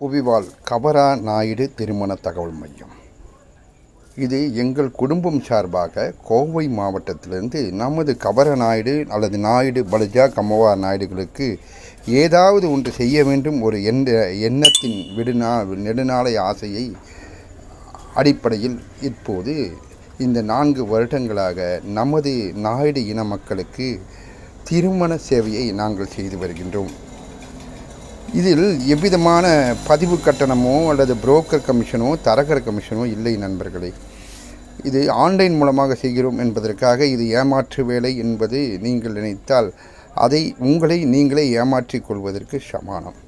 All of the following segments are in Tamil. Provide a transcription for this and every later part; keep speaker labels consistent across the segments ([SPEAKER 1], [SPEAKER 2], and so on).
[SPEAKER 1] புவிவால் கபரா நாயுடு திருமண தகவல் மையம். இது எங்கள் குடும்பம் சார்பாக கோவை மாவட்டத்திலிருந்து நமது கபர நாயுடு அல்லது நாயுடு பலஜா கமவா நாயுடுகளுக்கு ஏதாவது ஒன்று செய்ய வேண்டும் ஒரு எண்ண எண்ணத்தின் விடுநா நெடுநாளை ஆசையை அடிப்படையில் இப்போது இந்த நான்கு வருடங்களாக நமது நாயுடு இன மக்களுக்கு திருமண சேவையை நாங்கள் செய்து வருகின்றோம். இதில் எவ்விதமான பதிவு கட்டணமோ அல்லது புரோக்கர் கமிஷனோ தரகர் கமிஷனோ இல்லை நண்பர்களே. இது ஆன்லைன் மூலமாக செய்கிறோம் என்பதற்காக இது ஏமாற்று வேலை என்பது நீங்கள் நினைத்தால் அதை உங்களை நீங்களே ஏமாற்றிக் கொள்வதற்கு சமானம்.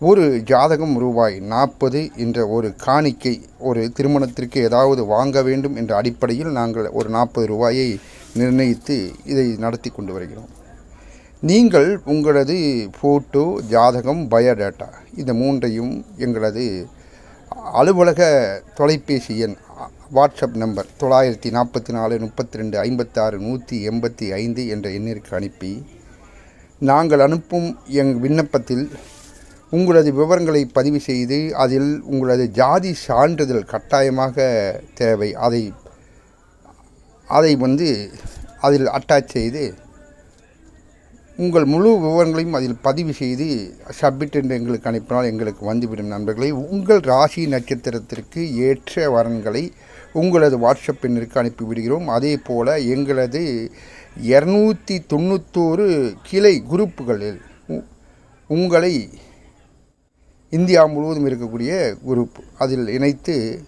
[SPEAKER 1] ஒரு ஜாதகம் ரூபாய் நாற்பது என்ற ஒரு காணிக்கை ஒரு திருமணத்திற்கு ஏதாவது வாங்க வேண்டும் என்ற அடிப்படையில் நாங்கள் ஒரு நாற்பது ரூபாயை நிர்ணயித்து இதை நடத்தி கொண்டு வருகிறோம். நீங்கள் உங்களது ஃபோட்டோ ஜாதகம் பயோடேட்டா இந்த மூன்றையும் எங்களது அலுவலக தொலைபேசி எண் வாட்ஸ்அப் நம்பர் தொள்ளாயிரத்தி நாற்பத்தி நாலு முப்பத்தி ரெண்டு ஐம்பத்தாறு நூற்றி எண்பத்தி ஐந்து என்ற எண்ணிற்கு அனுப்பி நாங்கள் அனுப்பும் எங் விண்ணப்பத்தில் உங்களது விவரங்களை பதிவு செய்து அதில் உங்களது ஜாதி சான்றிதழ் கட்டாயமாக தேவை. அதை அதை வந்து அதில் அட்டாச் செய்து உங்கள் முழு விவரங்களையும் அதில் பதிவு செய்து சப்மிட் என்று எங்களுக்கு அனுப்பினால் எங்களுக்கு வந்துவிடும் நண்பர்களை. உங்கள் ராசி நட்சத்திரத்திற்கு ஏற்ற வரன்களை உங்களது வாட்ஸ்அப் எண்ணிற்கு அனுப்பிவிடுகிறோம். அதே போல் எங்களது இரநூத்தி தொண்ணூத்தோரு கிளை குரூப்புகளில் உ- உங்களை இந்தியா முழுவதும் இருக்கக்கூடிய குரூப் அதில் இணைத்து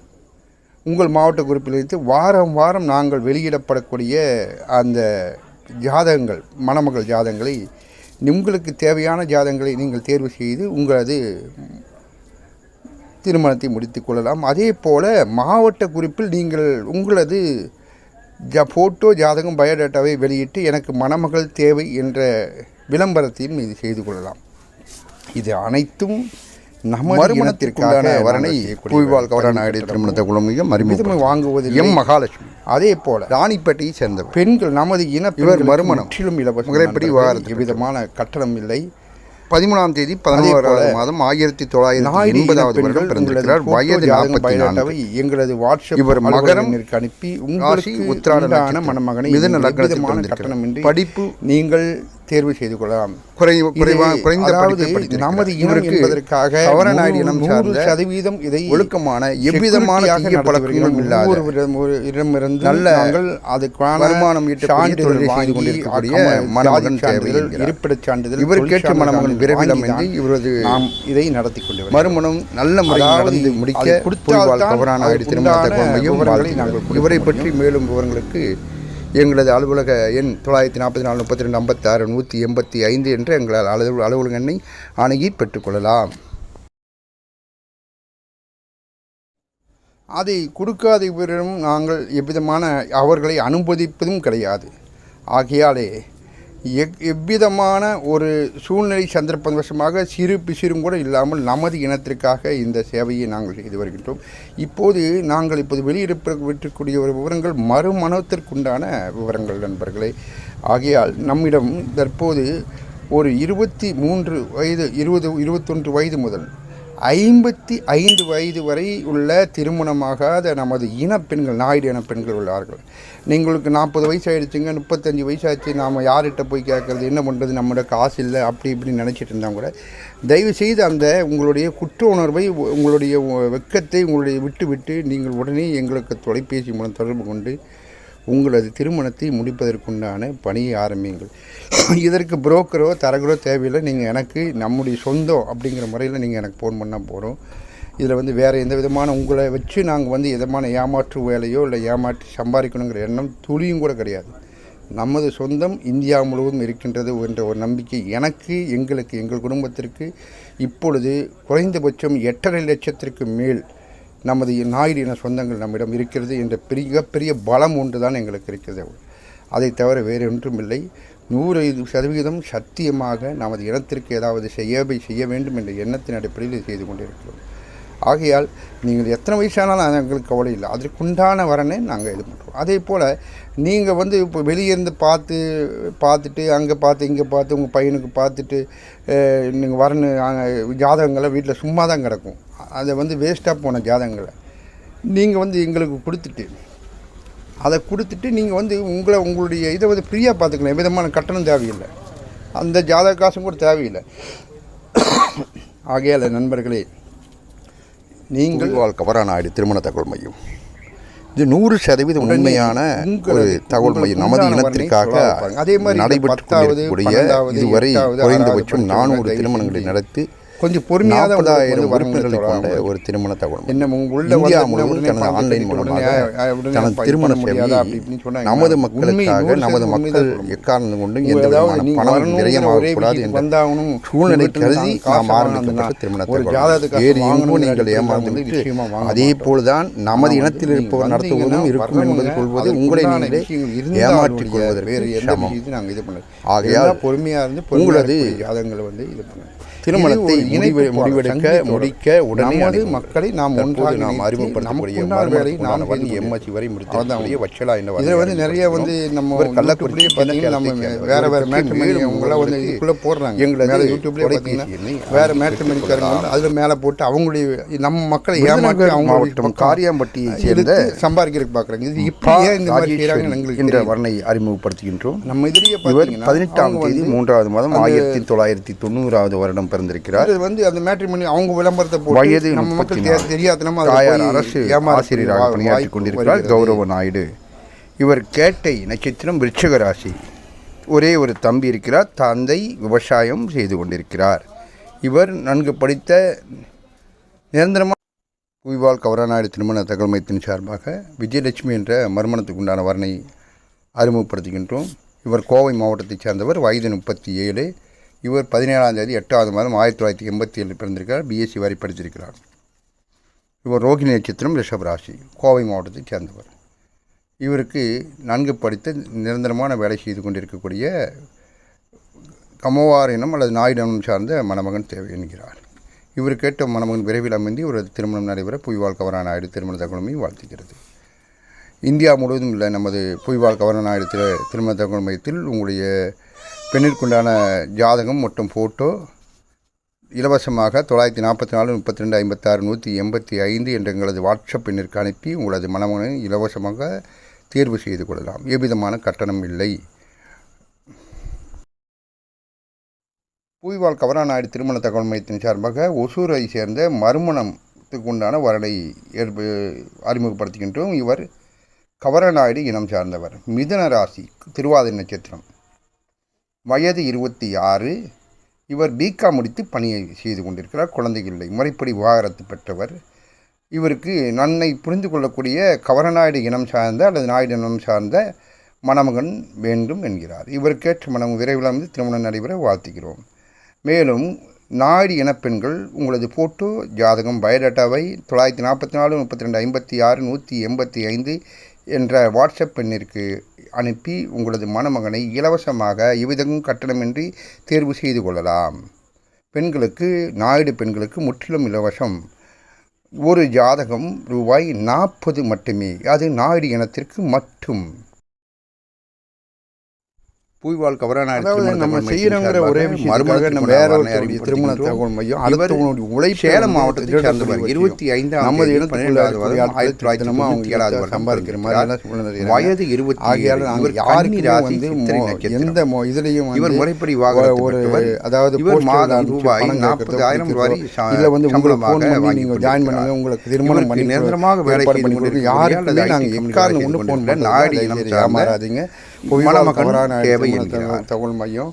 [SPEAKER 1] உங்கள் மாவட்ட குரூப்பில் இணைத்து வாரம் வாரம் நாங்கள் வெளியிடப்படக்கூடிய அந்த ஜாதகங்கள் மணமகள் ஜாதகங்களை உங்களுக்கு தேவையான ஜாதகங்களை நீங்கள் தேர்வு செய்து உங்களது திருமணத்தை முடித்துக் கொள்ளலாம். அதே போல் மாவட்ட குறிப்பில் நீங்கள் உங்களது ஜ ஃபோட்டோ ஜாதகம் பயோடேட்டாவை வெளியிட்டு எனக்கு மணமகள் தேவை என்ற விளம்பரத்தையும் இது செய்து கொள்ளலாம். இது அனைத்தும்
[SPEAKER 2] மறுமணத்திற்கான வரனை
[SPEAKER 1] நாங்கள்
[SPEAKER 2] புவிவால் கவர
[SPEAKER 1] செய்யக்கூடிய
[SPEAKER 2] நாயுடு திருமணத்தை
[SPEAKER 1] விதமை வாங்குவதில்
[SPEAKER 2] எம் மகாலட்சுமி.
[SPEAKER 1] அதே போல
[SPEAKER 2] ராணிப்பேட்டையை சேர்ந்தவர்.
[SPEAKER 1] பெண்கள் நமது இன
[SPEAKER 2] இவர் மறுமணம்.
[SPEAKER 1] முற்றிலும் இலவசம்
[SPEAKER 2] முறைப்படி
[SPEAKER 1] எவ்விதமான கட்டணம் இல்லை.
[SPEAKER 2] பதிமூணாம் தேதி பதினோராவது மாதம் ஆயிரத்தி தொள்ளாயிரத்தி எண்பதாவது வருடம் பிறந்திருக்கிறார். வயது நாற்பத்தி நான்கு.
[SPEAKER 1] எங்களது வாட்ஸ்அப்
[SPEAKER 2] இவர் மகரம்,
[SPEAKER 1] அனுப்பி உங்களுக்கு
[SPEAKER 2] உத்திராட
[SPEAKER 1] உண்டான
[SPEAKER 2] நட்சத்திரம்.
[SPEAKER 1] மணமகனை
[SPEAKER 2] மிதுன லக்னத்தில் படிப்பு
[SPEAKER 1] நீங்கள் தேர்வு செய்து கொள்ளலாம்
[SPEAKER 2] குறை
[SPEAKER 1] இது
[SPEAKER 2] குறைவா குறைந்த
[SPEAKER 1] அதாவது
[SPEAKER 2] படிப்பை படித்திருக்கிறார்.
[SPEAKER 1] நமது இனம் என்பதற்காக
[SPEAKER 2] சார்ந்த
[SPEAKER 1] சதவீதம் இதை
[SPEAKER 2] ஒழுக்கமான எவ்விதமான பழக்கங்களும். இல்லாத நல்ல
[SPEAKER 1] அதுக்கான
[SPEAKER 2] வருமானம்
[SPEAKER 1] சான்றிதழ் வாங்கி,
[SPEAKER 2] கொண்டிருக்கக்கூடிய
[SPEAKER 1] அக்கம-
[SPEAKER 2] மணமகன்
[SPEAKER 1] ஜாதி சான்றிதழ்,
[SPEAKER 2] தேவை என்கிறார்.
[SPEAKER 1] இருப்பிடச் சான்றிதழ்
[SPEAKER 2] இவர்
[SPEAKER 1] தொழில்
[SPEAKER 2] கேட்ட
[SPEAKER 1] சான்றிதழ்
[SPEAKER 2] மணமகன் அமைந்து
[SPEAKER 1] தான்
[SPEAKER 2] இவரது
[SPEAKER 1] நாம் இதை நடத்தி கொண்டு.
[SPEAKER 2] மறுமணம் நல்ல முறையில் நடந்து முடிக்க
[SPEAKER 1] கொடுத்தால். நாங்கள் கொடுக்க
[SPEAKER 2] இவரை. பற்றி மேலும் விவரங்களுக்கு எங்களது அலுவலக எண் தொள்ளாயிரத்தி நாற்பத்தி நாலு முப்பத்தி ரெண்டு ஐம்பத்தாறு நூற்றி எண்பத்தி ஐந்து என்று எங்களால் அலுவலக அலுவலக எண்ணை அணுகி பெற்றுக்கொள்ளலாம்
[SPEAKER 1] அதை கொடுக்காதவரிடம் நாங்கள் எவ்விதமான அவர்களை அனுமதிப்பதும் கிடையாது. ஆகையாலே எக் எவ்விதமான ஒரு சூழ்நிலை சந்தர்ப்பவசமாக சிறு பிசிறும் கூட இல்லாமல் நமது இனத்திற்காக இந்த சேவையை நாங்கள் செய்து வருகின்றோம். இப்போது நாங்கள் இப்போது வெளியிடப்பட்டிருக்கக்கூடிய ஒரு விவரங்கள் மறுமணத்திற்குண்டான விவரங்கள் நண்பர்களே. ஆகையால் நம்மிடம் தற்போது ஒரு இருபத்தி மூன்று வயது இருபது இருபத்தொன்று வயது முதல் ஐம்பத்தி ஐந்து வயது வரை உள்ள திருமணமாகாத நமது இனப்பெண்கள் நாயுடு இனப்பெண்கள் உள்ளார்கள். நீங்களுக்கு நாற்பது வயசு ஆயிடுச்சுங்க முப்பத்தஞ்சு வயசாச்சு நாம் யார்கிட்ட போய் கேட்குறது என்ன பண்ணுறது நம்மளோட காசு இல்லை அப்படி இப்படி நினச்சிட்டு இருந்தால் கூட தயவுசெய்து அந்த உங்களுடைய குற்ற உணர்வை உங்களுடைய வெக்கத்தை உங்களுடைய விட்டு விட்டு நீங்கள் உடனே எங்களுக்கு தொலைபேசி மூலம் தொடர்பு கொண்டு உங்களது திருமணத்தை முடிப்பதற்குண்டான பணியை ஆரம்பியுங்கள். இதற்கு புரோக்கரோ தரகரோ தேவையில்லை. நீங்கள் எனக்கு நம்முடைய சொந்தம் அப்படிங்கிற முறையில் நீங்கள் எனக்கு ஃபோன் பண்ணால் போகிறோம் இதில் வந்து வேறு எந்த விதமான உங்களை வச்சு நாங்கள் வந்து எதமான ஏமாற்று வேலையோ இல்லை ஏமாற்றி சம்பாதிக்கணுங்கிற எண்ணம் துளியும் கூட கிடையாது. நமது சொந்தம் இந்தியா முழுவதும் இருக்கின்றது என்ற ஒரு நம்பிக்கை எனக்கு எங்களுக்கு எங்கள் குடும்பத்திற்கு இப்பொழுது குறைந்தபட்சம் எட்டரை லட்சத்திற்கு மேல் நமது நாயுடு இன சொந்தங்கள் நம்மிடம் இருக்கிறது என்ற பெரிய பெரிய பலம் ஒன்று தான் எங்களுக்கு இருக்கிறது. அதை தவிர வேறு ஒன்றும் இல்லை நூறு சதவீதம் சத்தியமாக நமது இனத்திற்கு ஏதாவது செய்யவை செய்ய வேண்டும் என்ற எண்ணத்தின் அடிப்படையில் செய்து கொண்டிருக்கிறோம்.
[SPEAKER 2] ஆகையால் நீங்கள் எத்தனை வயசானாலும் எங்களுக்கு கவலை இல்லை. அதற்குண்டான வரனை நாங்கள் இது பண்ணுறோம் அதே போல் நீங்கள் வந்து இப்போ வெளியே இருந்து பார்த்து பார்த்துட்டு அங்கே பார்த்து இங்கே பார்த்து உங்கள் பையனுக்கு பார்த்துட்டு நீங்கள் வரனு ஜாதகங்களை வீட்டில் சும்மா தான் கிடக்கும். அதை வந்து வேஸ்ட்டாக போன ஜாதகங்களை. நீங்கள் வந்து எங்களுக்கு கொடுத்துட்டு அதை கொடுத்துட்டு நீங்கள் வந்து உங்களை உங்களுடைய இதை வந்து ஃப்ரீயாக பார்த்துக்கலாம். எவ்விதமான கட்டணம் தேவையில்லை. அந்த ஜாதக காசும் கூட தேவையில்லை. ஆகையால் நண்பர்களே நீங்கள்
[SPEAKER 1] கவராநாயுடு திருமண தகவல் மையம். இது நூறு சதவீதம் உண்மையான ஒரு தகவல் மையம். நமது இனத்திற்காக
[SPEAKER 2] அதே மாதிரி
[SPEAKER 1] நடைபெற்று கொண்டிருக்கக்கூடிய இதுவரை குறைந்தபட்சம் நானூறு திருமணங்களை நடத்தி
[SPEAKER 2] கொஞ்சம் பொறுமையாக
[SPEAKER 1] உறுப்பினர்களை கொண்ட. ஒரு திருமண தகவல்.
[SPEAKER 2] என்ன உங்க உள்ள
[SPEAKER 1] இந்தியா முழுவதும் தனது ஆன்லைன் மூலமாக தனது திருமண சேவையை. நமது மக்களுக்காக நமது மக்கள் எக்காரணம் கொண்டும் எந்த விதமான பணம் என்ற
[SPEAKER 2] வந்தாகணும்.
[SPEAKER 1] சூழ்நிலை கருதி நாம் ஆரம்பிக்கப்பட்ட திருமண தகவல் வேறு எங்கும் நீங்கள் ஏமாந்து அதே. போல்தான் நமது இனத்தில் இருப்பவர் நடத்துவதும் இருக்கும் என்பது. கொள்வது உங்களை நீங்களே ஏமாற்றிக் கொள்வதற்கு சமம்
[SPEAKER 2] பண்ணல
[SPEAKER 1] ஆகையால்
[SPEAKER 2] எல்லாம் பொறுமையா இருந்து
[SPEAKER 1] உங்களது
[SPEAKER 2] ஜாதகங்களை வந்து இது பண்ணுங்க
[SPEAKER 1] திருமணத்தை முடிவெடுக்க. முடிக்க உடனே.
[SPEAKER 2] மக்களை நாம் ஒன்றாக
[SPEAKER 1] நாம் அறிமுகப்படுத்தக்கூடிய
[SPEAKER 2] வேலை
[SPEAKER 1] மர்மத்துக்குண்டான
[SPEAKER 2] செய்து
[SPEAKER 1] எம்எச்சி வரை
[SPEAKER 2] அதான்.
[SPEAKER 1] முடித்திருக்கக்கூடிய வச்சலா என்ற
[SPEAKER 2] இதில் வந்து நிறைய வந்து நம்ம
[SPEAKER 1] கள்ளக்குறிச்சி
[SPEAKER 2] பார்த்தீங்கன்னா நம்ம வேற வேற மேட்ரிமணி அவங்களாம் வந்து இதுக்குள்ளே போடுறாங்க
[SPEAKER 1] எங்களது
[SPEAKER 2] மேலே யூடியூப்லேயே பார்த்தீங்கன்னா வேற மேட்ரிமணிக்காரங்க அதில் மேலே போட்டு அவங்களுடைய நம்ம மக்களை ஏமாற்றி அவங்க
[SPEAKER 1] மாவட்டம் காரியாம்பட்டியை சேர்ந்த
[SPEAKER 2] சம்பாதிக்கிறதுக்கு பார்க்குறாங்க இது இப்போ இந்த மாதிரி எங்களுக்கு
[SPEAKER 1] என்ற. வர்ணை அறிமுகப்படுத்துகின்றோம்
[SPEAKER 2] நம்ம இதுலேயே
[SPEAKER 1] பதினெட்டாம் தேதி
[SPEAKER 2] வந்து
[SPEAKER 1] மூன்றாவது மாதம் ஆயிரத்தி தொள்ளாயிரத்தி தொண்ணூறாவது வருடம் பிறந்திருக்கிறார்.
[SPEAKER 2] இது வந்து அந்த மேட்ரிமணி அவங்க விளம்பரத்தை போட்டு
[SPEAKER 1] வயது
[SPEAKER 2] நம்ம மக்கள். தெரியாதனமா
[SPEAKER 1] தாயார் அரசு ஆசிரியராக பணியாற்றிக் கொண்டிருக்கிறார் கௌரவ நாயுடு. இவர் கேட்டை நட்சத்திரம் விருட்சக ராசி. ஒரே ஒரு தம்பி இருக்கிறார். தந்தை விவசாயம் செய்து கொண்டிருக்கிறார். இவர் நன்கு படித்த நிரந்தரமாக குய்வால் கௌரநாயுடு திருமண தகவல் மையத்தின் சார்பாக விஜயலட்சுமி என்ற மறுமணத்துக்கு உண்டான வர்ணை அறிமுகப்படுத்துகின்றோம். இவர் கோவை மாவட்டத்தைச் சேர்ந்தவர். வயது முப்பத்தி ஏழு. இவர் பதினேழாம் தேதி எட்டாவது மாதம் ஆயிரத்தி தொள்ளாயிரத்தி எண்பத்தி ஏழில் பிறந்திருக்கிறார். பிஎஸ்சி வரை படித்திருக்கிறார். இவர் ரோகிணி நட்சத்திரம் ரிஷப் ராசி கோவை மாவட்டத்தைச் சேர்ந்தவர். இவருக்கு நன்கு படித்து நிரந்தரமான வேலை செய்து கொண்டிருக்கக்கூடிய கமோவார் இனம் அல்லது நாயுடு சார்ந்த மணமகன் தேவை என்கிறார். இவர் கேட்ட மணமகன் விரைவில் அமைந்து ஒரு திருமணம் நடைபெற புய்வால் கவரா நாயுடு திருமண தகவலுமை வாழ்த்துகிறது. இந்தியா முழுவதும் உள்ள நமது புய்வால் கவரா நாயுடு திரு திருமண தகவல் மையத்தில் உங்களுடைய பெண்ணிற்குண்டான ஜாதகம் மற்றும் ஃபோட்டோ இலவசமாக தொள்ளாயிரத்தி நாற்பத்தி நாலு முப்பத்தி ரெண்டு ஐம்பத்தாறு நூற்றி எண்பத்தி ஐந்து என்ற எங்களது வாட்ஸ்அப் எண்ணிற்கு அனுப்பி உங்களது மனமனை இலவசமாக தேர்வு செய்து கொள்ளலாம். எவ்விதமான கட்டணம் இல்லை. பூய்வால் கவராநாயுடு திருமண தகவல் மையத்தின் சார்பாக ஒசூரை சேர்ந்த மறுமணத்துக்கு உண்டான வரனை ஏற்பு அறிமுகப்படுத்துகின்றோம். இவர் கவரநாயுடு இனம் சார்ந்தவர். மிதன ராசி திருவாதிரை நட்சத்திரம். வயது இருபத்தி ஆறு. இவர் பிகா முடித்து பணியை செய்து கொண்டிருக்கிறார். குழந்தைகள் இல்லை. முறைப்படி விவாகரத்து பெற்றவர். இவருக்கு நன்னை புரிந்து கொள்ளக்கூடிய கவரநாயுடு இனம் சார்ந்த அல்லது நாயுடு இனம் சார்ந்த மணமகன் வேண்டும் என்கிறார். இவருக்கேற்ற மனம் விரைவில் வந்து திருமணம் நடைபெற வாழ்த்துகிறோம். மேலும் நாயுடு இனப்பெண்கள் உங்களது ஃபோட்டோ ஜாதகம் பயோடேட்டாவை தொள்ளாயிரத்தி நாற்பத்தி நாலு முப்பத்தி ரெண்டு ஐம்பத்தி ஆறு நூற்றி எண்பத்தி ஐந்து என்ற வாட்ஸ்அப் பெண்ணிற்கு அனுப்பி உங்களது மணமகனை இலவசமாக எவ்விதமும் கட்டணமின்றி தேர்வு செய்து கொள்ளலாம். பெண்களுக்கு நாயுடு பெண்களுக்கு முற்றிலும் இலவசம். ஒரு ஜாதகம் ரூபாய் நாற்பது மட்டுமே. அது நாயுடு இனத்திற்கு மட்டும்.
[SPEAKER 2] அதாவது
[SPEAKER 1] திருமண
[SPEAKER 2] நம்ம செய்யறோங்கிற ஒரே
[SPEAKER 1] மறுமணத்துக்கு
[SPEAKER 2] நம்ம வேற ஒருத்தருடைய திருமண. தகவல் மையம் அடுத்தவனுடைய
[SPEAKER 1] சேலம் சேர்ந்தவர்
[SPEAKER 2] விஷயம்.
[SPEAKER 1] இருபத்தி ஐந்தாம்
[SPEAKER 2] நமது இனத்துக்குள்ள
[SPEAKER 1] பன்னிரெண்டாவது வருடம் ஆயிரத்தி தொள்ளாயிரத்தி
[SPEAKER 2] தினமும் அவங்க
[SPEAKER 1] ஏழாவது வருடம்
[SPEAKER 2] சம்பாதிக்கிற மாதிரி.
[SPEAKER 1] வயது இருபத்தி
[SPEAKER 2] ஆகையால். நாங்கள் யாருக்குமே
[SPEAKER 1] கன்னி ராசி.
[SPEAKER 2] எந்த இதுலயும்
[SPEAKER 1] இவர் முறைப்படி
[SPEAKER 2] ஒரு. அதாவது
[SPEAKER 1] இவர் மாதம் ரூபாய்
[SPEAKER 2] பணம் கேட்கறதோ,
[SPEAKER 1] 40,000
[SPEAKER 2] கொடுக்கறதோ,
[SPEAKER 1] வரை
[SPEAKER 2] இல்ல வந்து உங்களுக்கு
[SPEAKER 1] சம்பளமாக
[SPEAKER 2] ஃபோன் பண்ணி
[SPEAKER 1] வாங்கி
[SPEAKER 2] நீங்க ஜாயின். பண்ணுங்க உங்களுக்கு திருமணம் பண்ணி
[SPEAKER 1] நிரந்தரமாக வேலை
[SPEAKER 2] பண்ணி
[SPEAKER 1] கொண்டிருக்கக்கூடிய
[SPEAKER 2] யாருக்குமே நாங்கள் எக்காரணம் ஒன்று பண்ணி
[SPEAKER 1] நாயுடு
[SPEAKER 2] நாடி ஏமாறாதீங்க
[SPEAKER 1] தேவை என்கிறார்.
[SPEAKER 2] தகவல் மையம்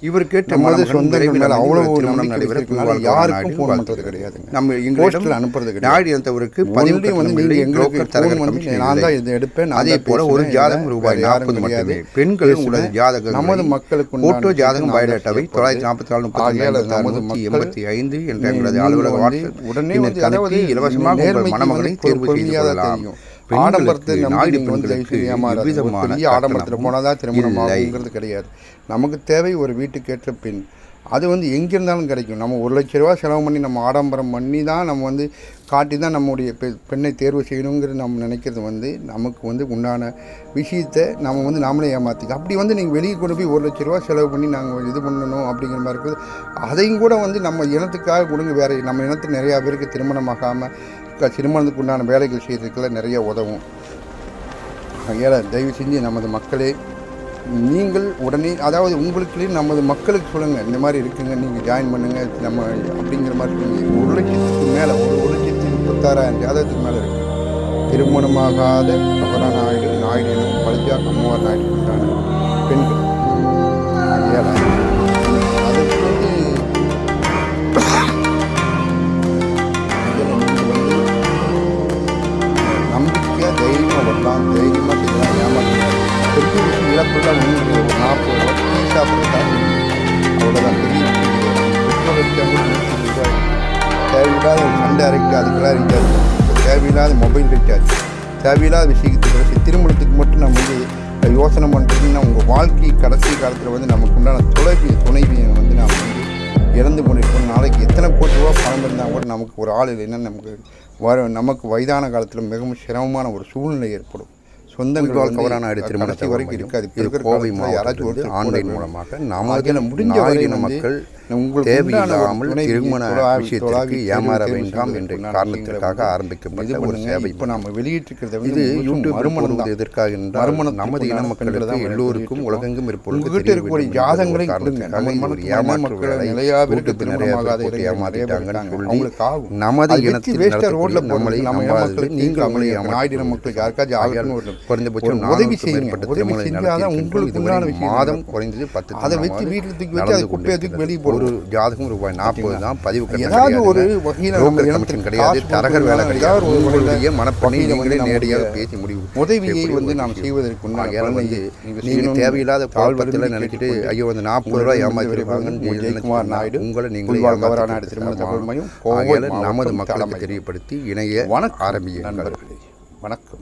[SPEAKER 2] நமது சொந்தங்கள் மேல அவ்வளவு நம்பிக்கை யாருக்கும் ஃபோன்
[SPEAKER 1] நம்ம
[SPEAKER 2] அனுப்புறது கிடையாது.
[SPEAKER 1] பதிவு
[SPEAKER 2] வந்து எங்களுக்கு
[SPEAKER 1] தரகர்
[SPEAKER 2] நான் தான். இது எடுப்பேன்
[SPEAKER 1] அதே போல ஒரு ஜாதகம் ரூபாய் நாற்பது. மட்டுமே. பெண்கள்
[SPEAKER 2] பேசுவேன்.
[SPEAKER 1] உங்களது ஜாதகங்களை
[SPEAKER 2] நமது மக்களுக்கு
[SPEAKER 1] போட்டோ ஜாதகம் பயோடேட்டாவை தொள்ளாயிரத்தி நாற்பத்தி நாலு முப்பத்தி
[SPEAKER 2] நமது
[SPEAKER 1] எண்பத்தி ஐந்து என்ற எங்களது அலுவலக வாட்ஸ்அப்
[SPEAKER 2] உடனே
[SPEAKER 1] இலவசமாக உங்கள் மணமகனை
[SPEAKER 2] வந்து
[SPEAKER 1] தேர்வு செய்து கொள்ளலாம்.
[SPEAKER 2] ஆடம்பரத்தை வந்து
[SPEAKER 1] பெண்களுக்கு எவ்விதமான
[SPEAKER 2] ஆடம்பரத்தில் போனால் தான் திருமணம். ஆகுங்கிறது கிடையாது. நமக்கு தேவை ஒரு வீட்டுக்கேற்ற பெண்
[SPEAKER 1] அது வந்து எங்கே இருந்தாலும் கிடைக்கும். நம்ம ஒரு லட்ச ரூபா செலவு பண்ணி நம்ம ஆடம்பரம் பண்ணி தான் நம்ம வந்து காட்டி தான் நம்முடைய பெ பெண்ணை தேர்வு செய்யணுங்கிறது நம்ம நினைக்கிறது வந்து நமக்கு வந்து உண்டான விஷயத்தை நம்ம வந்து நாமளே ஏமாற்றிக்க அப்படி வந்து நீங்கள் வெளியே கொண்டு போய் ஒரு லட்ச ரூபா செலவு பண்ணி நாங்கள் இது பண்ணணும் அப்படிங்கிற மாதிரி இருக்குது. அதையும் கூட வந்து நம்ம இனத்துக்காக கொடுங்க. வேறு நம்ம இனத்து நிறையா பேருக்கு திருமணமாகாமல் க- திருமணத்துக்கு உண்டான வேலைகள் செய்கிறதுக்கெல்லாம் நிறைய உதவும். ஆகையால் தயவு செஞ்சு நமது மக்களே நீங்கள் உடனே அதாவது உங்களுக்குள்ளே நமது மக்களுக்கு சொல்லுங்கள் இந்த மாதிரி இருக்குங்க நீங்கள் ஜாயின் பண்ணுங்கள் நம்ம அப்படிங்கிற மாதிரி சொல்லுங்க. ஒரு லட்சத்துக்கு மேலே ஒரு ஒரு லட்சத்துக்கு முப்பத்தாறாயிரம் ஜாதகத்துக்கு மேலே இருக்கு. திருமணமாகாத கபரா நாயுடு நாயுடு எனும் பலஜா அம்மவார் நாயுடு உண்டான பெண்கள். ஏழாயிரம் பெரிய விஷயம் ஒரு நாற்பது ரூபா டீ சாப்பிட்றதுக்காக அவ்வளோதான் பெரிய தேவையில்லாத ஒரு சண்டை அரைக்கு அதுக்கெல்லாம் ரீசார்ஜ் தேவையில்லாத மொபைல் ரீசார்ஜ் தேவையில்லாத விஷயத்துக்கு திருமணத்துக்கு மட்டும் நம்ம வந்து யோசனை பண்ணுறதுன்னா உங்கள் வாழ்க்கை கடைசி காலத்தில் வந்து நமக்கு உண்டான தொலைவி துணைவியை வந்து நாம் வந்து இறந்து கொண்டிருக்கோம் நாளைக்கு எத்தனை கோடி ரூபா பணம் இருந்தால் கூட நமக்கு ஒரு ஆள் இல்லைன்னா நமக்கு வர நமக்கு வயதான காலத்தில் மிகவும் சிரமமான ஒரு சூழ்நிலை ஏற்படும். சொந்தங்கள்
[SPEAKER 2] குறிப்பால்
[SPEAKER 1] வந்து
[SPEAKER 2] கவரானாடு திருமண
[SPEAKER 1] கடைசி வரைக்கும் இருக்காது
[SPEAKER 2] இது கோவை மாவட்டத்தில் ஆன்லைன் மூலமாக நமது
[SPEAKER 1] முடிஞ்ச
[SPEAKER 2] மக்கள்
[SPEAKER 1] உங்களுக்கு
[SPEAKER 2] தேவையில்லாமல் திருமண விஷயத்திற்கு ஏமாற வேண்டாம் என்ற காரணத்திற்காக ஆரம்பிக்கப்பட்ட ஒரு. சேவை
[SPEAKER 1] இப்போ நம்ம வெளியிட்டிருக்கிறத
[SPEAKER 2] இது யூடியூப்
[SPEAKER 1] மறுமணம்.
[SPEAKER 2] எதற்காக என்றால் நமது இன மக்களுக்கு எல்லோருக்கும். உலகெங்கும் இருப்பவர்களுக்கு
[SPEAKER 1] உங்ககிட்ட
[SPEAKER 2] தெரிய
[SPEAKER 1] இருக்கக்கூடிய ஆகும்.
[SPEAKER 2] நமது இனத்தில் நம்மளை நீங்கள்
[SPEAKER 1] விளைவிக்கும். நாயுடு மக்களுக்கு யாருக்காச்சும் ஒரு
[SPEAKER 2] குறைந்தபட்சம்
[SPEAKER 1] உதவி செய்யுங்க. உதவி செஞ்சாதான். உங்களுக்கு உண்டான
[SPEAKER 2] மாதம். குறைந்தது பத்து
[SPEAKER 1] அதை வச்சு வீட்டில் தூக்கி வச்சு அதை குப்பையை தூக்கி வெளியே
[SPEAKER 2] கொண்டிருக்கிறது.
[SPEAKER 1] போடுவோம்
[SPEAKER 2] ஒரு ஜாதகம் ரூபாய் நாற்பது தான் பதிவு
[SPEAKER 1] ஏதாவது ஒரு. வகையில் இனத்துக்கு
[SPEAKER 2] கிடையாது தரகர் வேலை. கிடையாது உங்களுடைய மனப்பணி
[SPEAKER 1] வந்து
[SPEAKER 2] நீங்களே நேரடியாக பேசி முடிவு
[SPEAKER 1] உதவியை வந்து நாம். செய்வதற்கு பலனை
[SPEAKER 2] வந்து
[SPEAKER 1] நீங்கள்
[SPEAKER 2] தேவையில்லாத
[SPEAKER 1] விரும்பி
[SPEAKER 2] நினைச்சிட்டு ஐயோ அந்த நாற்பது ரூபாய்
[SPEAKER 1] ஜெயக்குமார் நாயுடு
[SPEAKER 2] உங்களை நீங்களே
[SPEAKER 1] கவரான திருமண
[SPEAKER 2] நமது மக்களுக்கு. தெரியப்படுத்தி இணைய
[SPEAKER 1] வணக்கம் நண்பர்களே வணக்கம்